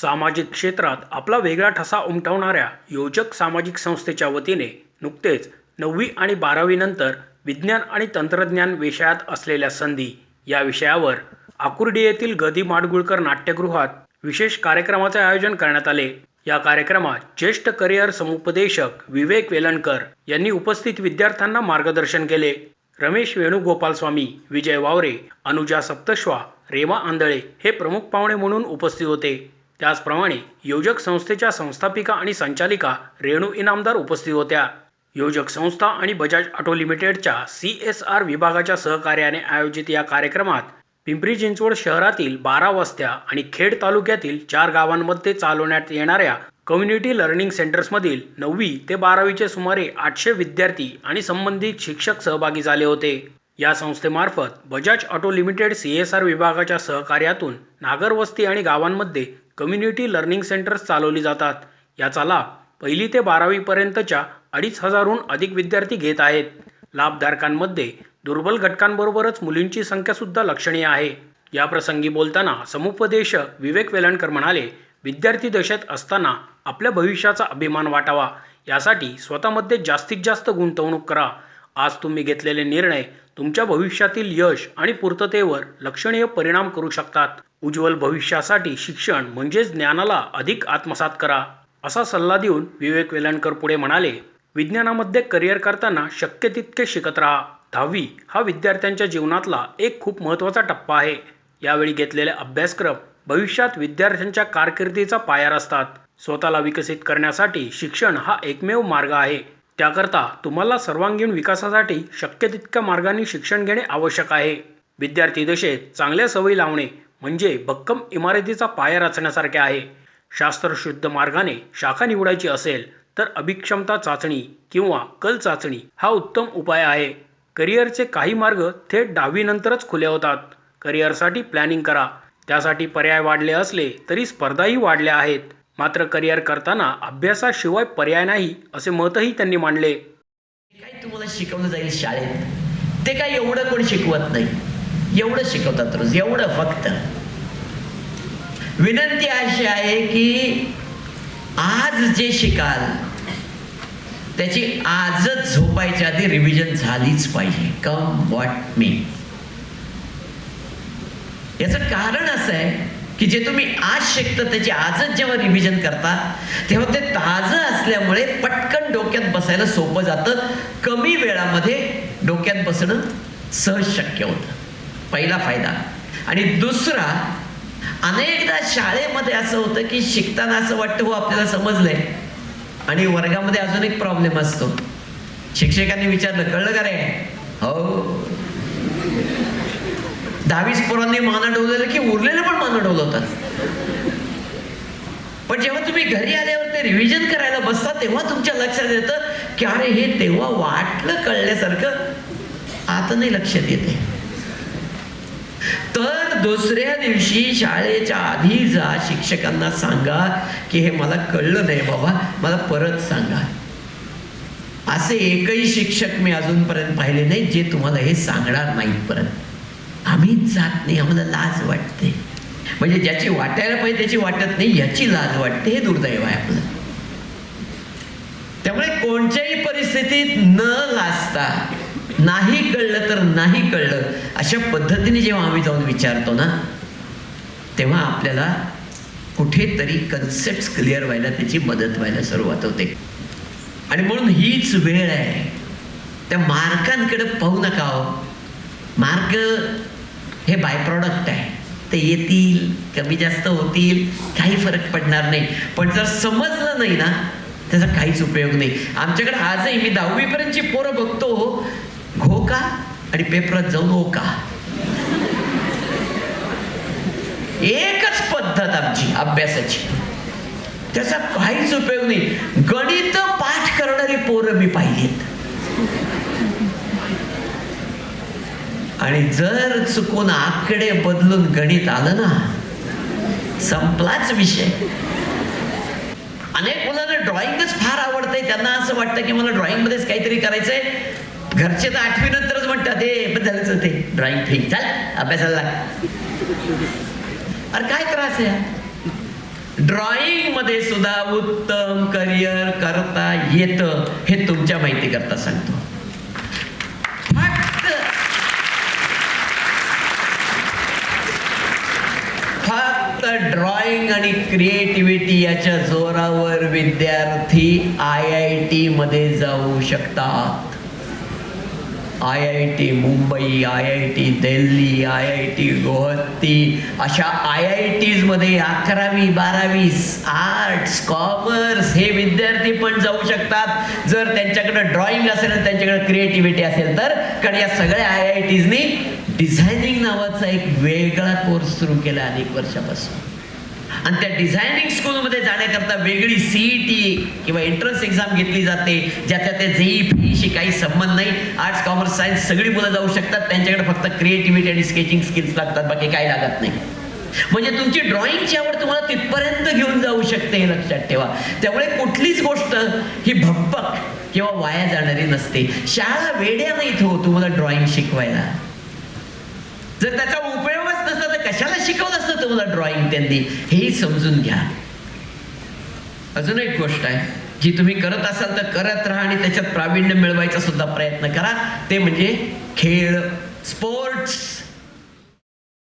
सामाजिक क्षेत्रात आपला वेगळा ठसा उमटवणाऱ्या योजक सामाजिक संस्थेच्या वतीने नुकतेच नववी आणि बारावीनंतर विज्ञान आणि तंत्रज्ञान विषयात असलेल्या संधी या विषयावर आकुर्डी येथील गदी माडगुळकर नाट्यगृहात विशेष कार्यक्रमाचे आयोजन करण्यात आले. या कार्यक्रमात ज्येष्ठ करिअर समुपदेशक विवेक वेलणकर यांनी उपस्थित विद्यार्थ्यांना मार्गदर्शन केले. रमेश वेणुगोपाल स्वामी विजय वावरे अनुजा सप्तश्वा रेमा आंधळे हे प्रमुख पाहुणे म्हणून उपस्थित होते. त्याचप्रमाणे योजक संस्थेच्या संस्थापिका आणि संचालिका रेणू इनामदार उपस्थित होत्या. योजक संस्था आणि बजाज ऑटो लिमिटेडच्या सी एस आर विभागाच्या सहकार्याने आयोजित या कार्यक्रमात पिंपरी चिंचवड शहरातील बारा वस्त्या आणि खेड तालुक्यातील चार गावांमध्ये चालवण्यात येणाऱ्या कम्युनिटी लर्निंग सेंटर्समधील नववी ते बारावीचे सुमारे आठशे विद्यार्थी आणि संबंधित शिक्षक सहभागी झाले होते. या संस्थेमार्फत Bajaj auto limited C S R विभागाच्या सहकार्यातून नागरवस्ती आणि गावांमध्ये कम्युनिटी लर्निंग सेंटर्स चालवली जातात. याचा लाभ पहिली ते बारावीपर्यंतच्या अडीच हजारहून अधिक विद्यार्थी घेत आहेत. लाभधारकांमध्ये दुर्बल घटकांबरोबरच मुलींची संख्यासुद्धा लक्षणीय आहे. या प्रसंगी बोलताना समुपदेशक विवेक वेलणकर म्हणाले विद्यार्थी दशेत असताना आपल्या भविष्याचा अभिमान वाटावा. यासाठी स्वतःमध्ये जास्तीत जास्त गुंतवणूक करा. आज तुम्ही घेतलेले निर्णय तुमच्या भविष्यातील यश आणि पूर्ततेवर लक्षणीय परिणाम करू शकतात. उज्ज्वल भविष्यासाठी शिक्षण म्हणजेच ज्ञानाला अधिक आत्मसात करा असा सल्ला देऊन विवेक वेलणकर पुढे म्हणाले विज्ञानामध्ये करिअर करताना शक्य तितके शिकत राहा. दहावी हा विद्यार्थ्यांच्या जीवनातला एक खूप महत्त्वाचा टप्पा आहे. यावेळी घेतलेले अभ्यासक्रम भविष्यात विद्यार्थ्यांच्या कारकिर्दीचा पाया असतात स्वतःला विकसित करण्यासाठी शिक्षण हा एकमेव मार्ग आहे. त्याकरता तुम्हाला सर्वांगीण विकासासाठी शक्य तितक्या मार्गाने शिक्षण घेणे आवश्यक आहे. विद्यार्थी दशेत चांगल्या सवयी लावणे म्हणजे भक्कम इमारतीचा पाया रचण्यासारखे आहे. शास्त्रशुद्ध मार्गाने शाखा निवडायची असेल तर अभिक्षमता चाचणी किंवा कल चाचणी हा उत्तम उपाय आहे. करिअरचे काही मार्ग थेट दहावीनंतरच खुले होतात. करिअरसाठी प्लॅनिंग करा. त्यासाठी पर्याय वाढले असले तरी स्पर्धाही वाढल्या आहेत. मात्र करिअर करताना अभ्यासाशिवाय पर्याय नाही असे मतही त्यांनी मांडले. काय तुम्हाला शिकवलं जाईल शाळेत ते काय एवढं कोण शिकवत नाही. एवढं शिकवतात रोज एवढं फक्त. विनंती अशी आहे की आज जे शिकाल त्याची आजच झोपायच्या आधी रिव्हिजन झालीच पाहिजे. कम वॉट मी याचं कारण असं आहे की जे तुम्ही आज शिकता त्याची आजच जेव्हा रिव्हिजन करता तेव्हा ते ताजं असल्यामुळे पटकन डोक्यात बसायला सोपं जातं. कमी वेळामध्ये डोक्यात बसणं सहज शक्य होतं. पहिला फायदा. आणि दुसरा अनेकदा शाळेमध्ये असं होतं की शिकताना असं वाटतं हो आपल्याला समजलंय. आणि वर्गामध्ये अजून एक प्रॉब्लेम असतो. शिक्षकांनी विचारलं कळलं का रे? हो. दहावीस पोरांनी मान डोलवलं की उरलेलं पण मान डोलवतात. पण जेव्हा तुम्ही घरी आल्यावर ते रिव्हिजन करायला बसता तेव्हा तुमच्या लक्षात येतं की अरे हे तेव्हा वाटलं कळल्यासारखं. आता नाही लक्षात येते तर दुसऱ्या दिवशी शाळेच्या आधी जा शिक्षकांना सांगा की हे मला कळलं नाही बाबा मला परत सांगा. असे एकही शिक्षक मी अजूनपर्यंत पाहिले नाही जे तुम्हाला हे सांगणार नाहीत परत आम्हीच जात नाही आम्हाला लाज वाटते. म्हणजे ज्याची वाटायला पाहिजे त्याची वाटत नाही याची लाज वाटते हे दुर्दैव आहे आपलं. त्यामुळे कोणत्याही परिस्थितीत न लाजता नाही कळलं तर नाही कळलं अशा पद्धतीने जेव्हा आम्ही जाऊन विचारतो ना तेव्हा आपल्याला कुठेतरी कन्सेप्ट क्लिअर व्हायला त्याची मदत व्हायला सुरुवात होते. आणि म्हणून हीच वेळ आहे. त्या मार्कांकडे पाहू नका हो. मार्क हे बाय प्रॉडक्ट आहे. ते येतील कमी जास्त होतील काही फरक पडणार नाही. पण जर समजलं नाही ना त्याचा काहीच उपयोग नाही. आमच्याकडे आजही मी दहावीपर्यंतची पोरं बघतो. घो का? आणि पेपरात जाऊन हो का? एकच पद्धत आमची अभ्यासाची. त्याचा काहीच उपयोग नाही. गणित पाठ करणारी पोरं मी पाहिलीत. आणि जर चुकून आकडे बदलून गणित आलं ना संपलाच विषय. अनेक मुलांना ड्रॉइंगच फार आवडतंय. त्यांना असं वाटतं की मला ड्रॉइंग मध्येच काहीतरी करायचंय. घरचे तर आठवी नंतरच म्हणतात ते पण झालंच ते ड्रॉइंग ठीक चाल अभ्यासाला अरे काय त्रास आहे? ड्रॉइंगमध्ये सुद्धा उत्तम करिअर करता येतं हे तुमच्या माहिती करता सांगतो फक्त फक्त ड्रॉइंग आणि क्रिएटिव्हिटी याच्या जोरावर विद्यार्थी आय आय टी मध्ये जाऊ शकतात. I I T Mumbai I I T Delhi I I T Guwahati अशा आय आय टीजमध्ये अकरावी बारावी आर्ट्स कॉमर्स हे विद्यार्थी पण जाऊ शकतात. जर त्यांच्याकडे ड्रॉइंग असेल आणि त्यांच्याकडे क्रिएटिव्हिटी असेल तर. कारण या सगळ्या आय आय टीजनी डिझायनिंग नावाचा एक वेगळा कोर्स सुरू केला अनेक वर्षापासून. आणि त्या डिझायनिंग स्कूलमध्ये जाण्याकरता वेगळी सीईटी किंवा एंट्रन्स एक्झाम घेतली जाते ज्याच्या त्या जेई फीशी काही संबंध नाही. आर्ट्स कॉमर्स सायन्स सगळी मुलं जाऊ शकतात. त्यांच्याकडे फक्त क्रिएटिव्हिटी आणि स्केचिंग स्किल्स लागतात. बाकी काही लागत नाही. म्हणजे तुमची ड्रॉइंगची आवड तुम्हाला तिथपर्यंत घेऊन जाऊ शकते हे लक्षात ठेवा. त्यामुळे कुठलीच गोष्ट ही भप्पक किंवा वाया जाणारी नसते. शाळा वेड्या नाहीत हो तुम्हाला ड्रॉइंग शिकवायला. जर त्याचा उपयोग कशाला शिकवलं असतं तुम्हाला ड्रॉइंग त्यांनी? हेही समजून घ्या. अजून एक गोष्ट आहे. जी तुम्ही करत असाल तर करत राहा आणि त्याच्यात प्रावीण्य मिळवायचा सुद्धा प्रयत्न करा. ते म्हणजे खेळ स्पोर्ट्स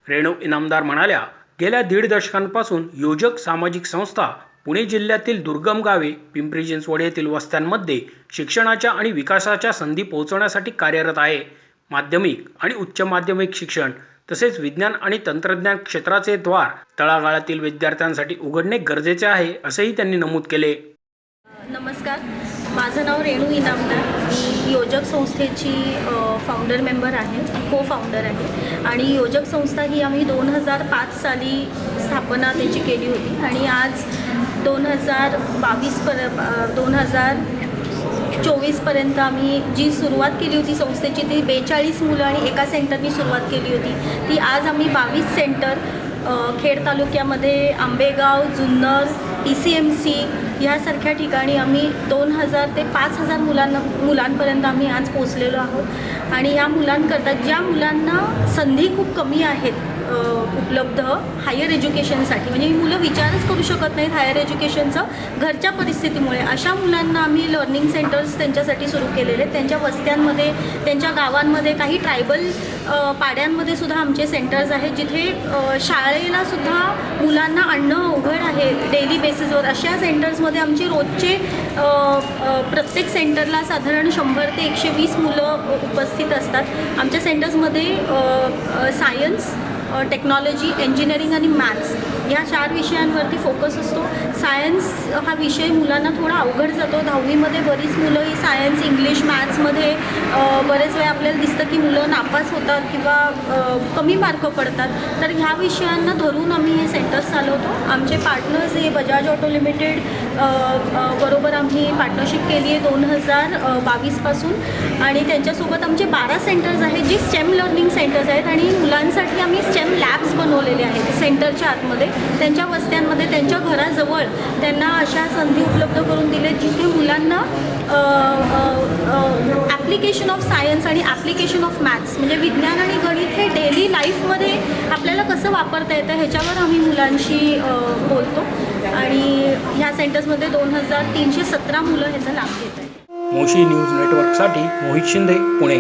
रेणू इनामदार म्हणाल्या गेल्या दीड दशकांपासून योजक सामाजिक संस्था पुणे जिल्ह्यातील दुर्गम गावे पिंपरी चिंचवड येथील वस्त्यांमध्ये शिक्षणाच्या आणि विकासाच्या संधी पोहोचवण्यासाठी कार्यरत आहे. माध्यमिक आणि उच्च माध्यमिक शिक्षण तसेच विज्ञान आणि तंत्रज्ञान क्षेत्राचे द्वार तळागाळातील विद्यार्थ्यांसाठी उघडणे गरजेचे आहे असेही त्यांनी नमूद केले. नमस्कार. माझं नाव रेणू इनामदार. मी योजक संस्थेची फाउंडर मेंबर आहे को फाउंडर आहे. आणि योजक संस्था ही आम्ही दोन हजार पाच साली स्थापना त्याची केली होती. आणि आज दोन हजार बावीस पर दोन हजार चोवीसपर्यंत आम्ही जी सुरुवात केली होती संस्थेची ती बेचाळीस मुलं आणि एका सेंटरनी सुरुवात केली होती. ती आज आम्ही बावीस सेंटर खेड तालुक्यामध्ये Ambegaon Junnar T C M C ह्यासारख्या ठिकाणी आम्ही दोन हजार ते पाच हजार मुलांना मुलांपर्यंत आम्ही आज पोचलेलो आहोत. आणि या मुलांकरता ज्या मुलांना संधी खूप कमी आहेत उपलब्ध हायर एज्युकेशनसाठी म्हणजे ही मुलं विचारच करू शकत नाहीत हायर एज्युकेशनचं घरच्या परिस्थितीमुळे. अशा मुलांना आम्ही लर्निंग सेंटर्स त्यांच्यासाठी सुरू केलेले. आहेत त्यांच्या वस्त्यांमध्ये त्यांच्या गावांमध्ये काही ट्रायबल पाड्यांमध्ये सुद्धा आमचे सेंटर्स आहेत. जिथे शाळेला सुद्धा मुलांना आणणं अवघड आहे. डेली बेसिसवर अशा सेंटर्समध्ये आमचे रोजचे प्रत्येक सेंटरला साधारण शंभर ते एकशे वीस मुलं उपस्थित असतात. आमच्या सेंटर्समध्ये सायन्स टेक्नॉलॉजी इंजिनिअरिंग आणि मॅथ्स या चार विषयांवरती फोकस असतो. सायन्स हा विषय मुलांना थोडा अवघड जातो. दहावीमध्ये बरीच मुलं ही सायन्स इंग्लिश मॅथ्समध्ये बरेच वेळा आपल्याला दिसतं की मुलं नापास होतात किंवा कमी मार्क पडतात. तर ह्या विषयांना धरून आम्ही हे सेंटर्स चालवतो. आमचे पार्टनर्स हे बजाज ऑटो लिमिटेड बरोबर आम्ही पार्टनरशिप केली आहे दोन हजार बावीसपासून. आणि त्यांच्यासोबत आमचे बारा सेंटर्स आहेत जी स्टेम लर्निंग सेंटर्स आहेत. आणि मुलांसाठी आम्ही स्टेम लॅब्स बनवलेले आहेत सेंटरच्या आतमध्ये. त्यांच्या वस्त्यांमध्ये त्यांच्या घराजवळ त्यांना अशा संधी उपलब्ध करून दिले जिथे मुलांना ॲप्लिकेशन ऑफ सायन्स आणि ॲप्लिकेशन ऑफ मॅथ्स म्हणजे विज्ञान आणि गणित हे डेली लाईफमध्ये आपल्याला कसं वापरता येतं ह्याच्यावर आम्ही मुलांशी बोलतो. आणि ह्या सेंटर्समध्ये दोन हजार तीनशे सतरा मुलं ह्याचा लाभ घेत आहेत. मोशी न्यूज नेटवर्कसाठी मोहित शिंदे पुणे.